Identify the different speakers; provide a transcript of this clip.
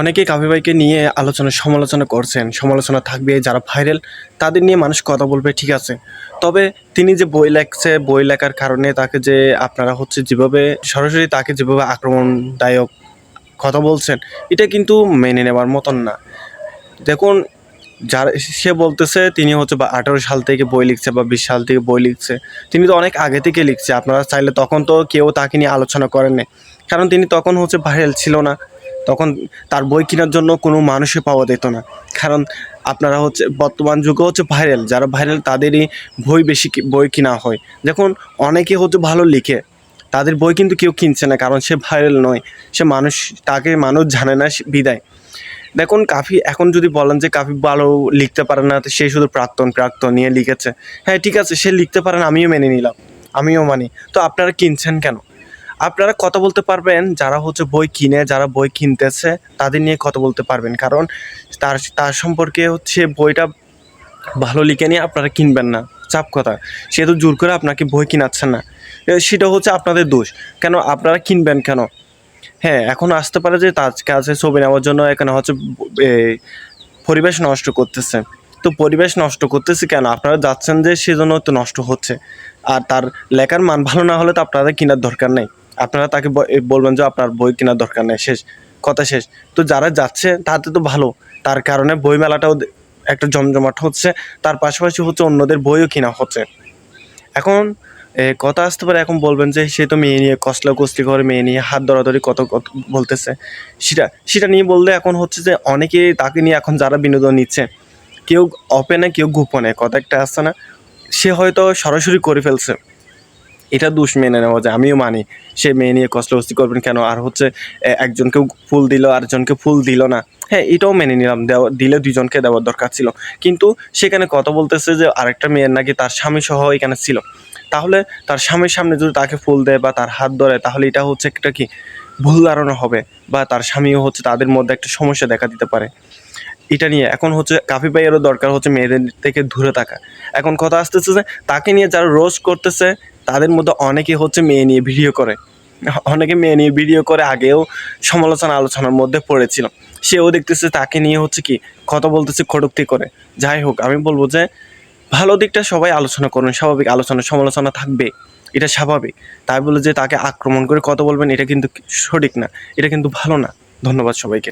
Speaker 1: অনেকেই কাফি ভাইকে নিয়ে আলোচনা, সমালোচনা করছেন। সমালোচনা থাকবে, যারা ভাইরাল তাদের নিয়ে মানুষ কথা বলবে, ঠিক আছে। তবে তিনি যে বই লেখছে, বই লেখার কারণে তাকে যে আপনারা হচ্ছে যেভাবে, সরাসরি তাকে যেভাবে আক্রমণদায়ক কথা বলছেন, এটা কিন্তু মেনে নেওয়ার মতন না। দেখুন, যার, সে বলতেছে, তিনি হচ্ছে বা আঠারো সাল থেকে বই লিখছে বা বিশ সাল থেকে বই লিখছে। তিনি তো অনেক আগে থেকে লিখছে, আপনারা চাইলে তখন তো কেউ তাকে নিয়ে আলোচনা করেননি। কারণ তিনি তখন হচ্ছে ভাইরাল ছিল না। তখন তার বই কেনার জন্য কোনো মানুষই পাওয়া যেত না। কারণ আপনারা হচ্ছে, বর্তমান যুগে হচ্ছে ভাইরাল যারা ভাইরাল তাদেরই বই বেশি বই কিনা হয়। দেখুন, অনেকে হচ্ছে ভালো লিখে, তাদের বই কিন্তু কেউ কিনছে না, কারণ সে ভাইরাল নয়। সে মানুষ, তাকে মানুষ জানে না বিদায়। দেখুন, কাফি, এখন যদি বলেন যে কাফি ভালো লিখতে পারে না সে শুধু প্রাক্তন প্রাক্তন নিয়ে লিখেছে। হ্যাঁ ঠিক আছে, সে লিখতে পারেন আমিও মেনে নিলাম, আমিও মানি। তো আপনারা কিনছেন কেন? আপনারা কথা বলতে পারবেন, যারা হচ্ছে বই কিনে, যারা বই কিনতেছে, তাদের নিয়ে কথা বলতে পারবেন। কারণ তার তার সম্পর্কে হচ্ছে বইটা ভালো লিখে নিয়ে আপনারা কিনবেন না। চাপ কথা। সে তো জোর করে আপনাকে বই কিনাচ্ছেন না। সেটা হচ্ছে আপনাদের দোষ। কেন? আপনারা কিনবেন কেন? হ্যাঁ এখন আসতে পারে যে তার কাছে ছবি নেওয়ার জন্য, এখানে হচ্ছে পরিবেশ নষ্ট করতেছে। তো পরিবেশ নষ্ট করতেছে কেন? আপনারা যাচ্ছেন যে সেজন্য তো নষ্ট হচ্ছে। আর তার লেখার মান ভালো না হলে তো আপনাদের কেনার দরকার নেই। আপনারা তাকে বলবেন যে আপনার বই কেনার দরকার নেই, শেষ, কথা শেষ। তো যারা যাচ্ছে, তাতে তো ভালো। তার কারণে বই মেলাটাও একটা জমজমাট হচ্ছে, তার পাশাপাশি হচ্ছে অন্যদের বইও কেনা হচ্ছে। এখন কথা আসতে পারে, এখন বলবেন যে সে তো মেয়ে নিয়ে কসলা কসলি করে, মেয়ে নিয়ে হাত ধরাধরি কত কত বলতেছে। সেটা সেটা নিয়ে বললে এখন হচ্ছে যে অনেকে তাকে নিয়ে এখন যারা বিনোদন নিচ্ছে, কেউ অপেনে কেউ গোপনে, কথা একটা আসছে না। সে হয়তো সরাসরি করে ফেলছে। এটা দোষ মেনে নেওয়া যায় আমিও মানি। সে মেয়ে নিয়ে কষ্টকস্তি করবেন কেন? আর হচ্ছে এ, একজনকেও ফুল দিল আরেকজনকে ফুল দিল না। হ্যাঁ এটাও মেনে নিলাম দেওয়া দিলে দুজনকে দেওয়ার দরকার ছিল। কিন্তু সেখানে কথা বলতেছে যে আরেকটা মেয়ের নাকি তার স্বামী সহ এখানে ছিল। তাহলে তার স্বামীর সামনে যদি তাকে ফুল দেয় বা তার হাত ধরে তাহলে এটা হচ্ছে একটা কি? ভুল ধারণা হবে বা তার স্বামীও হচ্ছে তাদের মধ্যে একটা সমস্যা দেখা দিতে পারে। এটা নিয়ে এখন হচ্ছে কাফি ভাইয়েরও দরকার হচ্ছে মেয়েদের থেকে দূরে থাকা। এখন কথা আসতেছে যে তাকে নিয়ে যারা রোজ করতেছে তাদের মধ্যে অনেকে হচ্ছে মেয়ে নিয়ে ভিডিও করে। অনেকে মেয়ে নিয়ে ভিডিও করে আগেও সমালোচনা আলোচনার মধ্যে পড়েছিল। সেও দেখতেছে তাকে নিয়ে হচ্ছে কি কথা বলতেছে কটুক্তি করে। যাই হোক, আমি বলব যে ভালো দিকটা সবাই আলোচনা করুন, স্বাভাবিক আলোচনা, সমালোচনা থাকবে। এটা স্বাভাবিক। তাই বলে যে তাকে আক্রমণ করে কথা বলবেন, এটা কিন্তু সঠিক না, এটা কিন্তু ভালো না। ধন্যবাদ সবাইকে।